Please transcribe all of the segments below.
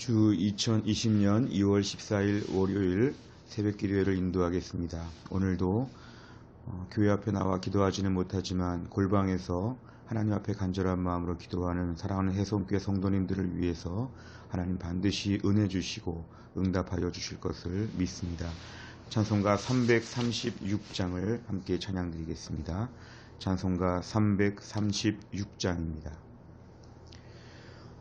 주 2020년 2월 14일 월요일 새벽 기도회를 인도하겠습니다. 오늘도 어, 교회 앞에 나와 기도하지는 못하지만 골방에서 하나님 앞에 간절한 마음으로 기도하는 사랑하는 해성교회 성도님들을 위해서 하나님 반드시 은혜 주시고 응답하여 주실 것을 믿습니다. 찬송가 336장을 함께 찬양드리겠습니다. 찬송가 336장입니다.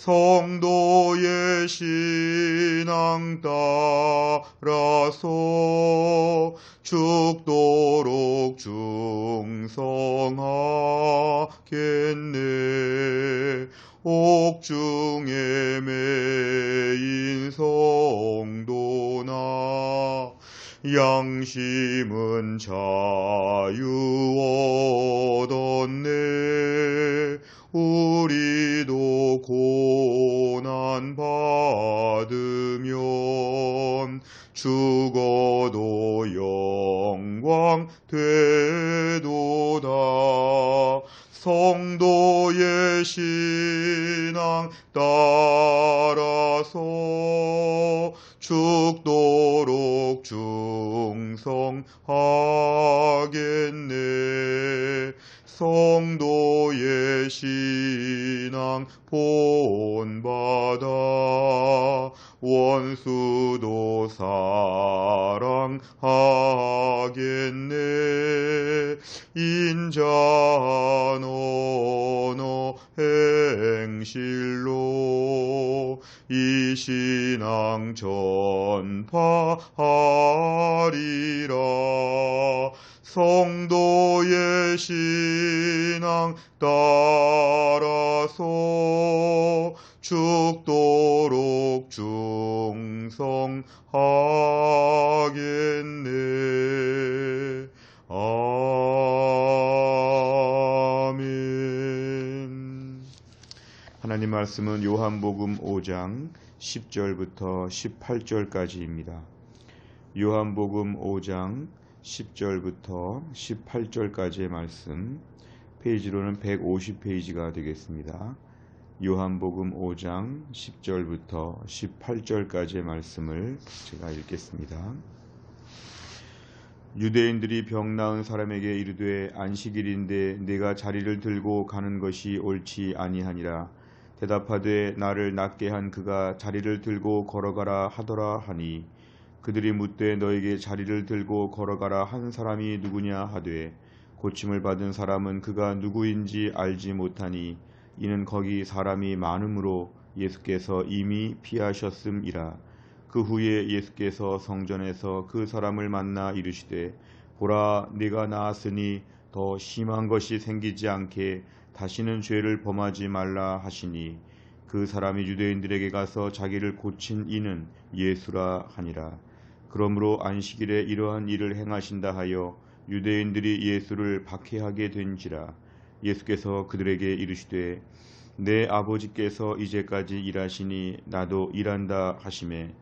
성도의 신앙 따라서 죽도록 충성하겠네. 옥중에 매인 성도나 양심은 자유 따라서 죽도록 충성하겠네. 성도의 신앙 본받아 원수도 사랑하겠네. 인자한 언어 행실로 이 신앙 전파하리라 성도의 신앙 따라서 죽도록 충성하겠네. 아 하나님 말씀은 요한복음 5장 10절부터 18절까지입니다. 요한복음 5장 10절부터 18절까지의 말씀, 페이지로는 150페이지가 되겠습니다. 요한복음 5장 10절부터 18절까지의 말씀을 제가 읽겠습니다. 유대인들이 병 나은 사람에게 이르되 안식일인데 내가 자리를 들고 가는 것이 옳지 아니하니라. 대답하되 나를 낫게 한 그가 자리를 들고 걸어가라 하더라 하니 그들이 묻되 너에게 자리를 들고 걸어가라 한 사람이 누구냐 하되 고침을 받은 사람은 그가 누구인지 알지 못하니 이는 거기 사람이 많으므로 예수께서 이미 피하셨음이라. 그 후에 예수께서 성전에서 그 사람을 만나 이르시되 보라 네가 나았으니 더 심한 것이 생기지 않게 다시는 죄를 범하지 말라 하시니 그 사람이 유대인들에게 가서 자기를 고친 이는 예수라 하니라. 그러므로 안식일에 이러한 일을 행하신다 하여 유대인들이 예수를 박해하게 된지라. 예수께서 그들에게 이르시되 내 아버지께서 이제까지 일하시니 나도 일한다 하심에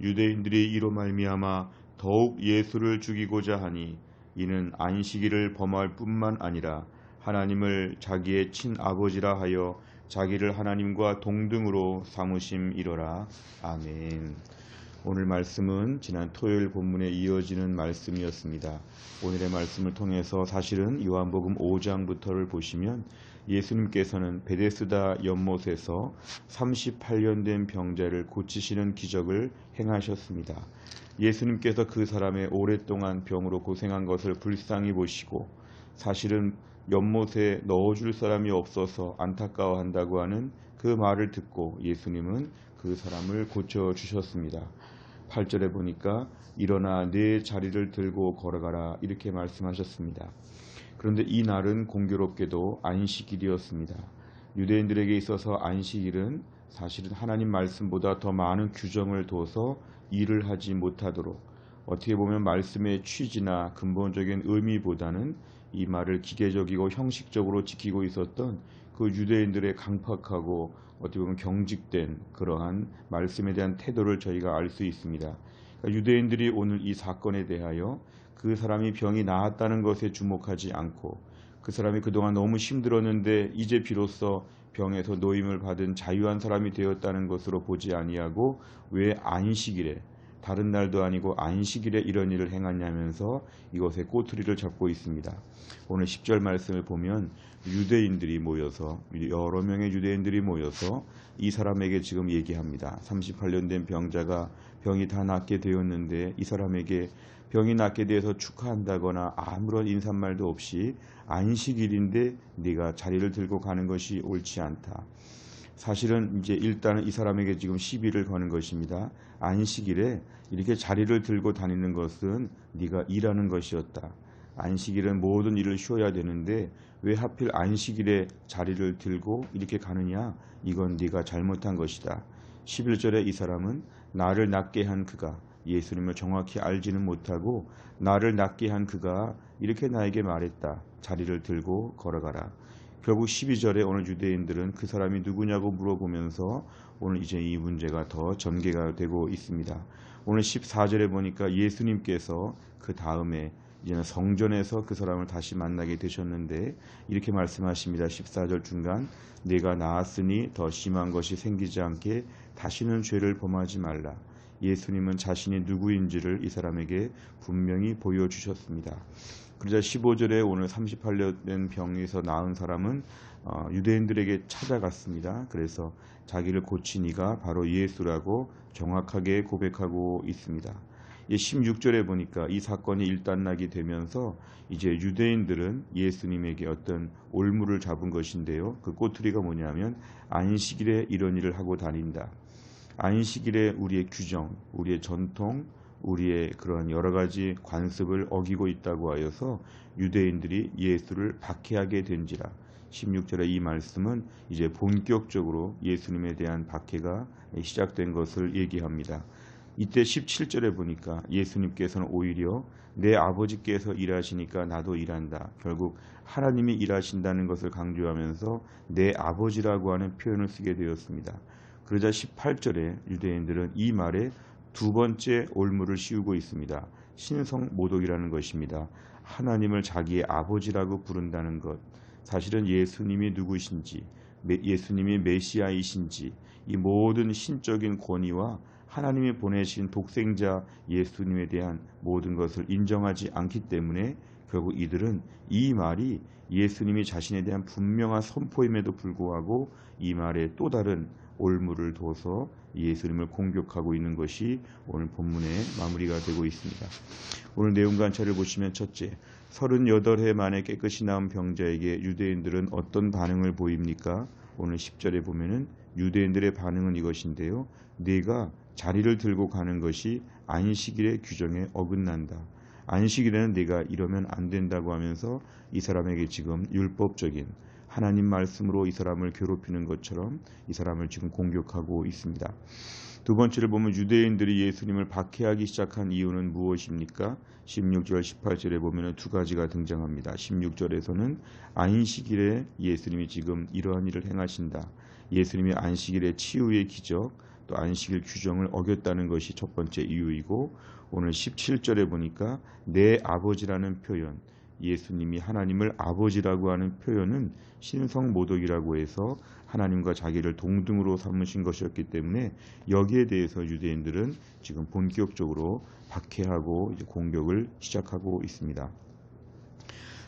유대인들이 이로 말미암아 더욱 예수를 죽이고자 하니 이는 안식일을 범할 뿐만 아니라 하나님을 자기의 친아버지라 하여 자기를 하나님과 동등으로 삼으심이로라 아멘. 오늘 말씀은 지난 토요일 본문에 이어지는 말씀이었습니다. 오늘의 말씀을 통해서 사실은 요한복음 5장부터를 보시면 예수님께서는 베데스다 연못에서 38년 된 병자를 고치시는 기적을 행하셨습니다. 예수님께서 그 사람의 오랫동안 병으로 고생한 것을 불쌍히 보시고 사실은 연못에 넣어줄 사람이 없어서 안타까워한다고 하는 그 말을 듣고 예수님은 그 사람을 고쳐주셨습니다. 8절에 보니까 일어나 내 자리를 들고 걸어가라 이렇게 말씀하셨습니다. 그런데 이 날은 공교롭게도 안식일이었습니다. 유대인들에게 있어서 안식일은 사실은 하나님 말씀보다 더 많은 규정을 둬서 일을 하지 못하도록 어떻게 보면 말씀의 취지나 근본적인 의미보다는 이 말을 기계적이고 형식적으로 지키고 있었던 그 유대인들의 강팍하고 어떻게 보면 경직된 그러한 말씀에 대한 태도를 저희가 알 수 있습니다. 그러니까 유대인들이 오늘 이 사건에 대하여 그 사람이 병이 나았다는 것에 주목하지 않고 그 사람이 그동안 너무 힘들었는데 이제 비로소 병에서 노임을 받은 자유한 사람이 되었다는 것으로 보지 아니하고 왜 안식일에 다른 날도 아니고 안식일에 이런 일을 행하냐면서 이것에 꼬투리를 잡고 있습니다. 오늘 10절 말씀을 보면 유대인들이 모여서 여러 명의 유대인들이 모여서 이 사람에게 지금 얘기합니다. 38년 된 병자가 병이 다 낫게 되었는데 이 사람에게 병이 낫게 되어서 축하한다거나 아무런 인사말도 없이 안식일인데 네가 자리를 들고 가는 것이 옳지 않다. 사실은 이제 일단은 이 사람에게 지금 시비를 거는 것입니다. 안식일에 이렇게 자리를 들고 다니는 것은 네가 일하는 것이었다. 안식일은 모든 일을 쉬어야 되는데 왜 하필 안식일에 자리를 들고 이렇게 가느냐? 이건 네가 잘못한 것이다. 11절에 이 사람은 나를 낫게 한 그가 예수님을 정확히 알지는 못하고 나를 낫게 한 그가 이렇게 나에게 말했다. 자리를 들고 걸어가라. 결국 12절에 오늘 유대인들은 그 사람이 누구냐고 물어보면서 오늘 이제 이 문제가 더 전개가 되고 있습니다. 오늘 14절에 보니까 예수님께서 그 다음에 이제는 성전에서 그 사람을 다시 만나게 되셨는데 이렇게 말씀하십니다. 14절 중간 내가 나았으니 더 심한 것이 생기지 않게 다시는 죄를 범하지 말라. 예수님은 자신이 누구인지를 이 사람에게 분명히 보여주셨습니다. 그러자 15절에 오늘 38년 된 병에서 나은 사람은 어, 유대인들에게 찾아갔습니다. 그래서 자기를 고친 이가 바로 예수라고 정확하게 고백하고 있습니다. 16절에 보니까 이 사건이 일단락이 되면서 이제 유대인들은 예수님에게 어떤 올무를 잡은 것인데요. 그 꼬투리가 뭐냐면 안식일에 이런 일을 하고 다닌다. 안식일에 우리의 규정, 우리의 전통, 우리의 그런 여러 가지 관습을 어기고 있다고 하여서 유대인들이 예수를 박해하게 된지라. 16절의 이 말씀은 이제 본격적으로 예수님에 대한 박해가 시작된 것을 얘기합니다. 이때 17절에 보니까 예수님께서는 오히려 내 아버지께서 일하시니까 나도 일한다. 결국 하나님이 일하신다는 것을 강조하면서 내 아버지라고 하는 표현을 쓰게 되었습니다. 그러자 18절에 유대인들은 이 말에 두 번째 올무를 씌우고 있습니다. 신성 모독이라는 것입니다. 하나님을 자기의 아버지라고 부른다는 것. 사실은 예수님이 누구신지, 예수님이 메시아이신지, 이 모든 신적인 권위와 하나님이 보내신 독생자 예수님에 대한 모든 것을 인정하지 않기 때문에 결국 이들은 이 말이 예수님이 자신에 대한 분명한 선포임에도 불구하고 이 말에 또 다른 올무를 둬서 예수님을 공격하고 있는 것이 오늘 본문의 마무리가 되고 있습니다. 오늘 내용 관찰을 보시면 첫째, 38해 만에 깨끗이 나온 병자에게 유대인들은 어떤 반응을 보입니까? 오늘 10절에 보면은 유대인들의 반응은 이것인데요. 네가 자리를 들고 가는 것이 안식일의 규정에 어긋난다. 안식일에는 네가 이러면 안 된다고 하면서 이 사람에게 지금 율법적인 하나님 말씀으로 이 사람을 괴롭히는 것처럼 이 사람을 지금 공격하고 있습니다. 두 번째를 보면 유대인들이 예수님을 박해하기 시작한 이유는 무엇입니까? 16절, 18절에 보면 두 가지가 등장합니다. 16절에서는 안식일에 예수님이 지금 이러한 일을 행하신다. 예수님이 안식일의 치유의 기적, 또 안식일 규정을 어겼다는 것이 첫 번째 이유이고 오늘 17절에 보니까 내 아버지라는 표현, 예수님이 하나님을 아버지라고 하는 표현은 신성 모독이라고 해서 하나님과 자기를 동등으로 삼으신 것이었기 때문에 여기에 대해서 유대인들은 지금 본격적으로 박해하고 공격을 시작하고 있습니다.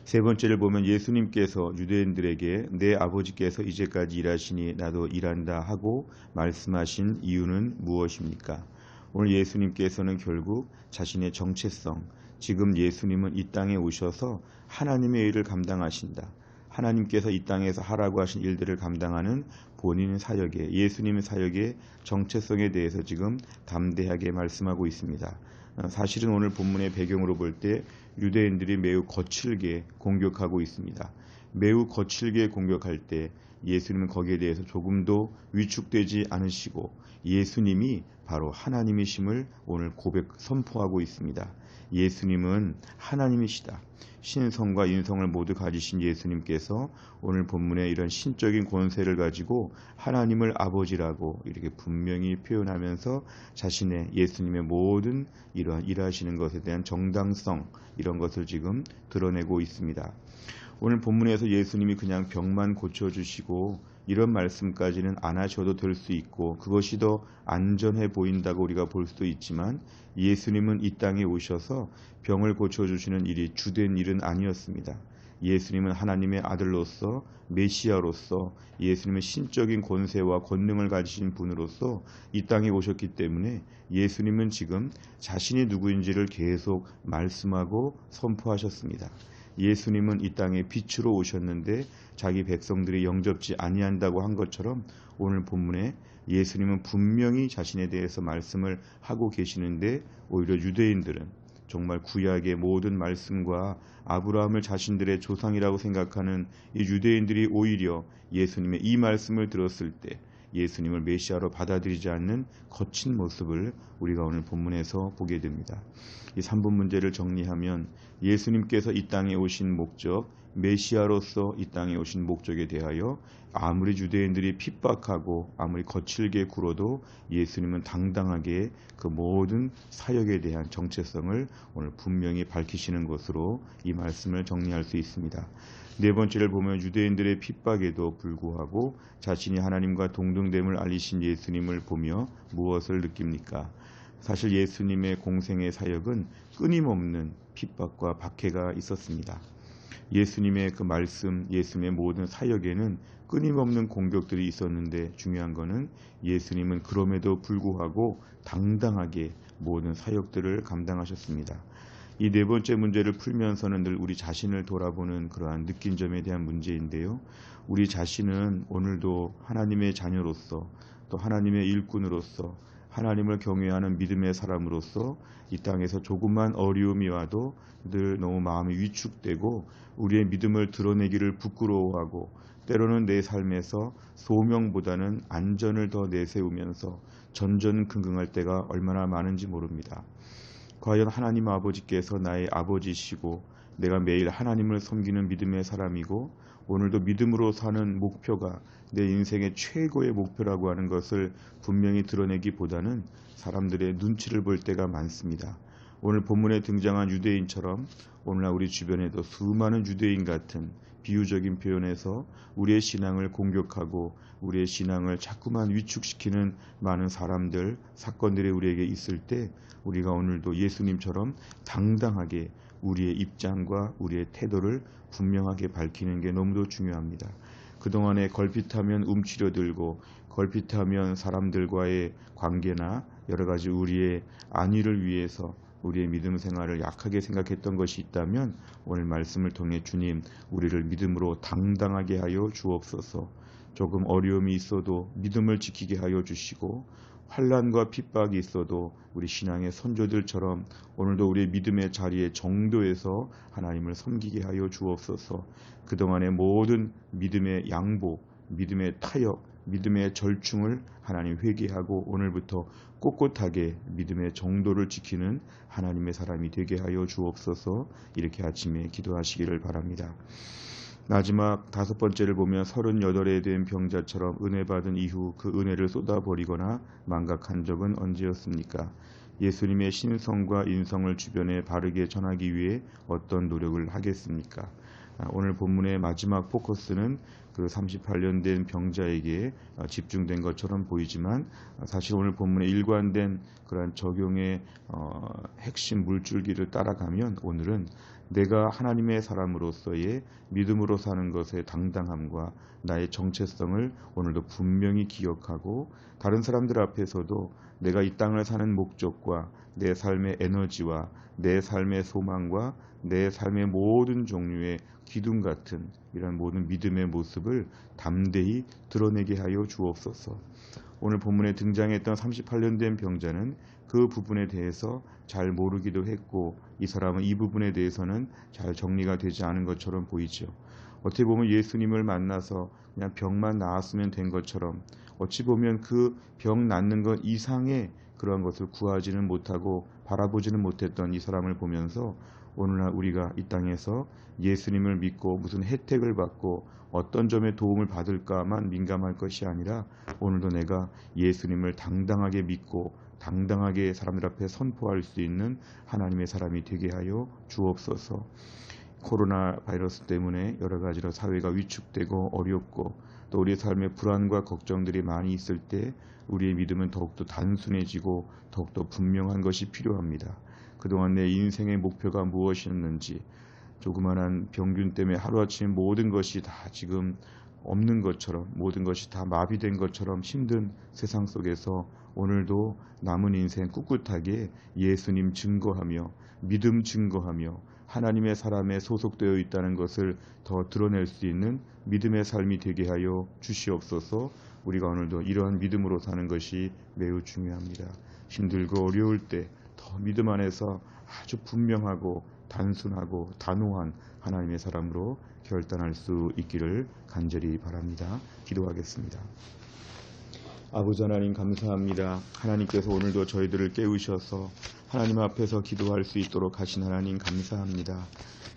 세 번째를 보면 예수님께서 유대인들에게 내 아버지께서 이제까지 일하시니 나도 일한다 하고 말씀하신 이유는 무엇입니까? 오늘 예수님께서는 결국 자신의 정체성, 지금 예수님은 이 땅에 오셔서 하나님의 일을 감당하신다. 하나님께서 이 땅에서 하라고 하신 일들을 감당하는 본인의 사역에 예수님의 사역의 정체성에 대해서 지금 담대하게 말씀하고 있습니다. 어, 사실은 오늘 본문의 배경으로 볼 때 유대인들이 매우 거칠게 공격하고 있습니다. 매우 거칠게 공격할 때 예수님은 거기에 대해서 조금도 위축되지 않으시고 예수님이 바로 하나님이심을 오늘 고백 선포하고 있습니다. 예수님은 하나님이시다. 신성과 인성을 모두 가지신 예수님께서 오늘 본문에 이런 신적인 권세를 가지고 하나님을 아버지라고 이렇게 분명히 표현하면서 자신의 예수님의 모든 이러한 일하시는 것에 대한 정당성 이런 것을 지금 드러내고 있습니다. 오늘 본문에서 예수님이 그냥 병만 고쳐주시고 이런 말씀까지는 안 하셔도 될 수 있고 그것이 더 안전해 보인다고 우리가 볼 수도 있지만 예수님은 이 땅에 오셔서 병을 고쳐주시는 일이 주된 일은 아니었습니다. 예수님은 하나님의 아들로서 메시아로서 예수님은 신적인 권세와 권능을 가지신 분으로서 이 땅에 오셨기 때문에 예수님은 지금 자신이 누구인지를 계속 말씀하고 선포하셨습니다. 예수님은 이 땅에 빛으로 오셨는데 자기 백성들이 영접지 아니한다고 한 것처럼 오늘 본문에 예수님은 분명히 자신에 대해서 말씀을 하고 계시는데 오히려 유대인들은 정말 구약의 모든 말씀과 아브라함을 자신들의 조상이라고 생각하는 이 유대인들이 오히려 예수님의 이 말씀을 들었을 때 예수님을 메시아로 받아들이지 않는 거친 모습을 우리가 오늘 본문에서 보게 됩니다. 이 3분 문제를 정리하면 예수님께서 이 땅에 오신 목적, 메시아로서 이 땅에 오신 목적에 대하여 아무리 유대인들이 핍박하고 아무리 거칠게 굴어도 예수님은 당당하게 그 모든 사역에 대한 정체성을 오늘 분명히 밝히시는 것으로 이 말씀을 정리할 수 있습니다. 네 번째를 보면 유대인들의 핍박에도 불구하고 자신이 하나님과 동등됨을 알리신 예수님을 보며 무엇을 느낍니까? 사실 예수님의 공생의 사역은 끊임없는 핍박과 박해가 있었습니다. 예수님의 그 말씀, 예수님의 모든 사역에는 끊임없는 공격들이 있었는데 중요한 것은 예수님은 그럼에도 불구하고 당당하게 모든 사역들을 감당하셨습니다. 이 네 번째 문제를 풀면서는 늘 우리 자신을 돌아보는 그러한 느낀 점에 대한 문제인데요. 우리 자신은 오늘도 하나님의 자녀로서 또 하나님의 일꾼으로서 하나님을 경외하는 믿음의 사람으로서 이 땅에서 조금만 어려움이 와도 늘 너무 마음이 위축되고 우리의 믿음을 드러내기를 부끄러워하고 때로는 내 삶에서 소명보다는 안전을 더 내세우면서 전전긍긍할 때가 얼마나 많은지 모릅니다. 과연 하나님 아버지께서 나의 아버지시고 내가 매일 하나님을 섬기는 믿음의 사람이고 오늘도 믿음으로 사는 목표가 내 인생의 최고의 목표라고 하는 것을 분명히 드러내기보다는 사람들의 눈치를 볼 때가 많습니다. 오늘 본문에 등장한 유대인처럼 오늘날 우리 주변에도 수많은 유대인 같은 비유적인 표현에서 우리의 신앙을 공격하고 우리의 신앙을 자꾸만 위축시키는 많은 사람들, 사건들이 우리에게 있을 때 우리가 오늘도 예수님처럼 당당하게 우리의 입장과 우리의 태도를 분명하게 밝히는 게 너무도 중요합니다. 그동안에 걸핏하면 움츠려들고 걸핏하면 사람들과의 관계나 여러 가지 우리의 안위를 위해서 우리의 믿음 생활을 약하게 생각했던 것이 있다면 오늘 말씀을 통해 주님 우리를 믿음으로 당당하게 하여 주옵소서. 조금 어려움이 있어도 믿음을 지키게 하여 주시고 환란과 핍박이 있어도 우리 신앙의 선조들처럼 오늘도 우리의 믿음의 자리에 정도에서 하나님을 섬기게 하여 주옵소서. 그동안의 모든 믿음의 양보, 믿음의 타협, 믿음의 절충을 하나님 회개하고 오늘부터 꼿꼿하게 믿음의 정도를 지키는 하나님의 사람이 되게 하여 주옵소서 이렇게 아침에 기도하시기를 바랍니다. 마지막 다섯 번째를 보면 서른여덟에 된 병자처럼 은혜 받은 이후 그 은혜를 쏟아버리거나 망각한 적은 언제였습니까? 예수님의 신성과 인성을 주변에 바르게 전하기 위해 어떤 노력을 하겠습니까? 아, 오늘 본문의 마지막 포커스는 그 38년 된 병자에게 어, 집중된 것처럼 보이지만 어, 사실 오늘 본문에 일관된 그러한 적용의 어, 핵심 물줄기를 따라가면 오늘은 내가 하나님의 사람으로서의 믿음으로 사는 것의 당당함과 나의 정체성을 오늘도 분명히 기억하고 다른 사람들 앞에서도 내가 이 땅을 사는 목적과 내 삶의 에너지와 내 삶의 소망과 내 삶의 모든 종류의 기둥 같은 이런 모든 믿음의 모습을 담대히 드러내게 하여 주옵소서. 오늘 본문에 등장했던 38년 된 병자는 그 부분에 대해서 잘 모르기도 했고 이 사람은 이 부분에 대해서는 잘 정리가 되지 않은 것처럼 보이죠. 어떻게 보면 예수님을 만나서 그냥 병만 나았으면 된 것처럼 어찌 보면 그 병 낫는 것 이상의 그러한 것을 구하지는 못하고 바라보지는 못했던 이 사람을 보면서 오늘날 우리가 이 땅에서 예수님을 믿고 무슨 혜택을 받고 어떤 점에 도움을 받을까만 민감할 것이 아니라 오늘도 내가 예수님을 당당하게 믿고 당당하게 사람들 앞에 선포할 수 있는 하나님의 사람이 되게 하여 주옵소서. 코로나 바이러스 때문에 여러 가지로 사회가 위축되고 어렵고 또 우리의 삶에 불안과 걱정들이 많이 있을 때 우리의 믿음은 더욱더 단순해지고 더욱더 분명한 것이 필요합니다. 그동안 내 인생의 목표가 무엇이었는지 조그만한 병균 때문에 하루아침에 모든 것이 다 지금 없는 것처럼 모든 것이 다 마비된 것처럼 힘든 세상 속에서 오늘도 남은 인생 꿋꿋하게 예수님 증거하며 믿음 증거하며 하나님의 사람에 소속되어 있다는 것을 더 드러낼 수 있는 믿음의 삶이 되게 하여 주시옵소서. 우리가 오늘도 이러한 믿음으로 사는 것이 매우 중요합니다. 힘들고 어려울 때 더 믿음 안에서 아주 분명하고 단순하고 단호한 하나님의 사람으로 결단할 수 있기를 간절히 바랍니다. 기도하겠습니다. 아버지 하나님 감사합니다. 하나님께서 오늘도 저희들을 깨우셔서 하나님 앞에서 기도할 수 있도록 하신 하나님 감사합니다.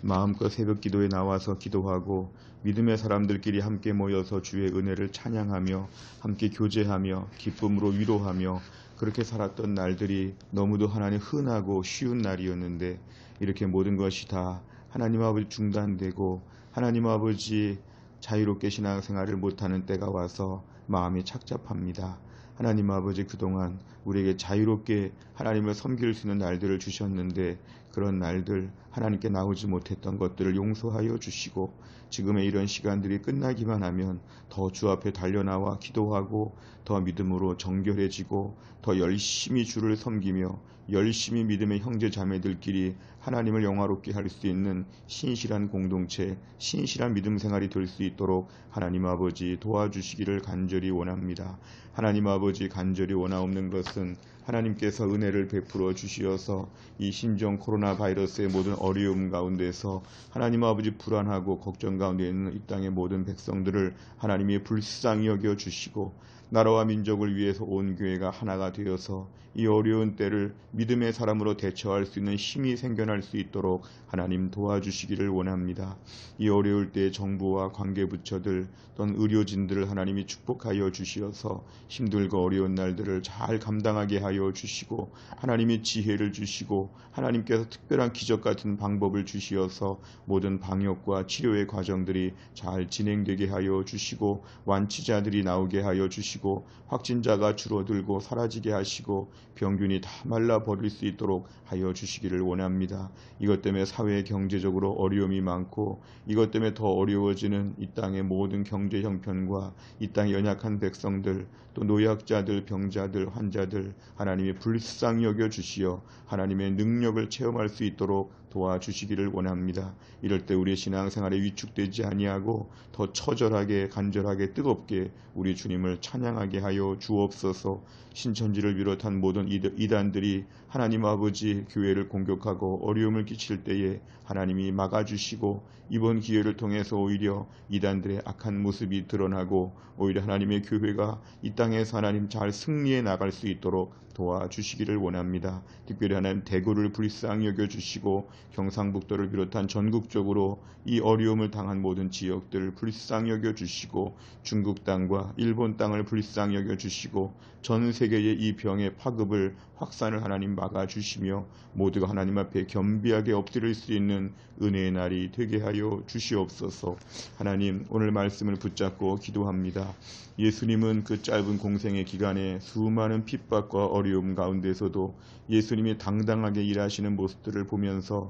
마음껏 새벽 기도에 나와서 기도하고 믿음의 사람들끼리 함께 모여서 주의 은혜를 찬양하며 함께 교제하며 기쁨으로 위로하며 그렇게 살았던 날들이 너무도 하나님 흔하고 쉬운 날이었는데 이렇게 모든 것이 다 하나님 아버지 중단되고 하나님 아버지 자유롭게 신앙생활을 못하는 때가 와서 마음이 착잡합니다. 하나님 아버지 그동안 우리에게 자유롭게 하나님을 섬길 수 있는 날들을 주셨는데 그런 날들 하나님께 나오지 못했던 것들을 용서하여 주시고 지금의 이런 시간들이 끝나기만 하면 더 주 앞에 달려나와 기도하고 더 믿음으로 정결해지고 더 열심히 주를 섬기며 열심히 믿음의 형제 자매들끼리 하나님을 영화롭게 할 수 있는 신실한 공동체, 신실한 믿음 생활이 될 수 있도록 하나님 아버지 도와주시기를 간절히 원합니다. 하나님 아버지 간절히 원하옵는 것은 하나님께서 은혜를 베풀어 주시어서 이 신종 코로나 바이러스의 모든 어려움 가운데서 하나님 아버지 불안하고 걱정 가운데 있는 이 땅의 모든 백성들을 하나님이 불쌍히 여겨 주시고 나라와 민족을 위해서 온 교회가 하나가 되어서 이 어려운 때를 믿음의 사람으로 대처할 수 있는 힘이 생겨 날수 있도록 하나님 도와주시기를 원합니다. 이 어려울 때 정부와 관계부처들 또는 의료진들을 하나님이 축복하여 주시어서 힘들고 어려운 날들을 잘 감당하게 하여 주시고 하나님이 지혜를 주시고 하나님께서 특별한 기적 같은 방법을 주시어서 모든 방역과 치료의 과정들이 잘 진행되게 하여 주시고 완치자들이 나오게 하여 주시고 확진자가 줄어들고 사라지게 하시고 병균이 다 말라 버릴 수 있도록 하여 주시기를 원합니다. 이것 때문에 사회 경제적으로 어려움이 많고 이것 때문에 더 어려워지는 이 땅의 모든 경제 형편과 이 땅의 연약한 백성들 또 노약자들 병자들 환자들 하나님의 불쌍히 여겨 주시어 하나님의 능력을 체험할 수 있도록 도와주시기를 원합니다. 이럴 때 우리의 신앙생활에 위축되지 아니하고 더 처절하게 간절하게 뜨겁게 우리 주님을 찬양하게 하여 주옵소서. 신천지를 비롯한 모든 이단들이 하나님 아버지 교회를 공격하고 어려움을 끼칠 때에 하나님이 막아주시고 이번 기회를 통해서 오히려 이단들의 악한 모습이 드러나고 오히려 하나님의 교회가 이 땅에서 하나님 잘 승리해 나갈 수 있도록 도와주시기를 원합니다. 특별히 하나님 대구를 불쌍히 여겨주시고 경상북도를 비롯한 전국적으로 이 어려움을 당한 모든 지역들을 불쌍히 여겨 주시고 중국 땅과 일본 땅을 불쌍히 여겨 주시고 전 세계의 이 병의 파급을 확산을 하나님 막아 주시며 모두가 하나님 앞에 겸비하게 엎드릴 수 있는 은혜의 날이 되게 하여 주시옵소서 하나님 오늘 말씀을 붙잡고 기도합니다. 예수님은 그 짧은 공생의 기간에 수많은 핍박과 어려움 가운데서도 예수님이 당당하게 일하시는 모습들을 보면서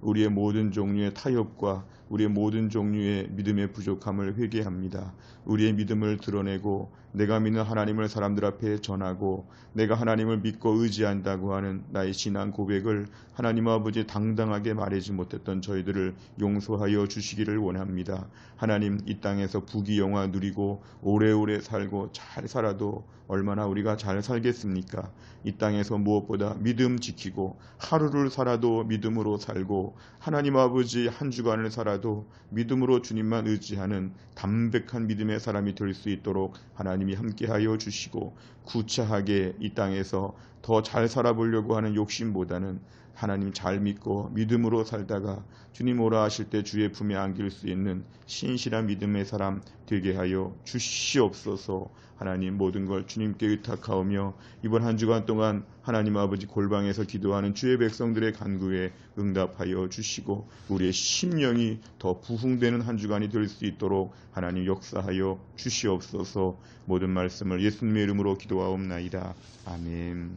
우리의 모든 종류의 타협과 우리의 모든 종류의 믿음의 부족함을 회개합니다. 우리의 믿음을 드러내고 내가 믿는 하나님을 사람들 앞에 전하고 내가 하나님을 믿고 의지한다고 하는 나의 신앙 고백을 하나님 아버지 당당하게 말하지 못했던 저희들을 용서하여 주시기를 원합니다. 하나님 이 땅에서 부귀영화 누리고 오래오래 살고 잘 살아도 얼마나 우리가 잘 살겠습니까? 이 땅에서 무엇보다 믿음 지키고 하루를 살아도 믿음으로 살고 하나님 아버지 한 주간을 살아도 믿음으로 주님만 의지하는 담백한 믿음의 사람이 될 수 있도록 하나님이 함께하여 주시고 구차하게 이 땅에서 더 잘 살아보려고 하는 욕심보다는 하나님 잘 믿고 믿음으로 살다가 주님 오라 하실 때 주의 품에 안길 수 있는 신실한 믿음의 사람 되게 하여 주시옵소서. 하나님 모든 걸 주님께 의탁하오며 이번 한 주간 동안 하나님 아버지 골방에서 기도하는 주의 백성들의 간구에 응답하여 주시고 우리의 심령이 더 부흥되는 한 주간이 될 수 있도록 하나님 역사하여 주시옵소서. 모든 말씀을 예수님의 이름으로 기도하옵나이다. 아멘.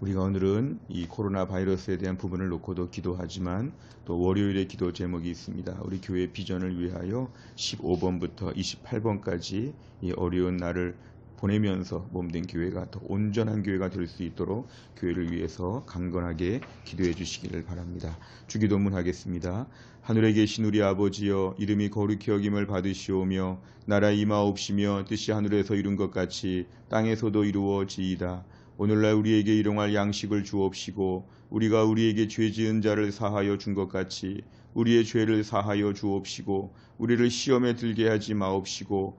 우리가 오늘은 이 코로나 바이러스에 대한 부분을 놓고도 기도하지만 또 월요일에 기도 제목이 있습니다. 우리 교회 비전을 위하여 15번부터 28번까지 이 어려운 날을 보내면서 몸된 교회가 더 온전한 교회가 될 수 있도록 교회를 위해서 강건하게 기도해 주시기를 바랍니다. 주기도문 하겠습니다. 하늘에 계신 우리 아버지여 이름이 거룩히 여김을 받으시오며 나라 임하옵시며 뜻이 하늘에서 이룬 것 같이 땅에서도 이루어지이다. 오늘날 우리에게 일용할 양식을 주옵시고 우리가 우리에게 죄 지은 자를 사하여 준 것 같이 우리의 죄를 사하여 주옵시고 우리를 시험에 들게 하지 마옵시고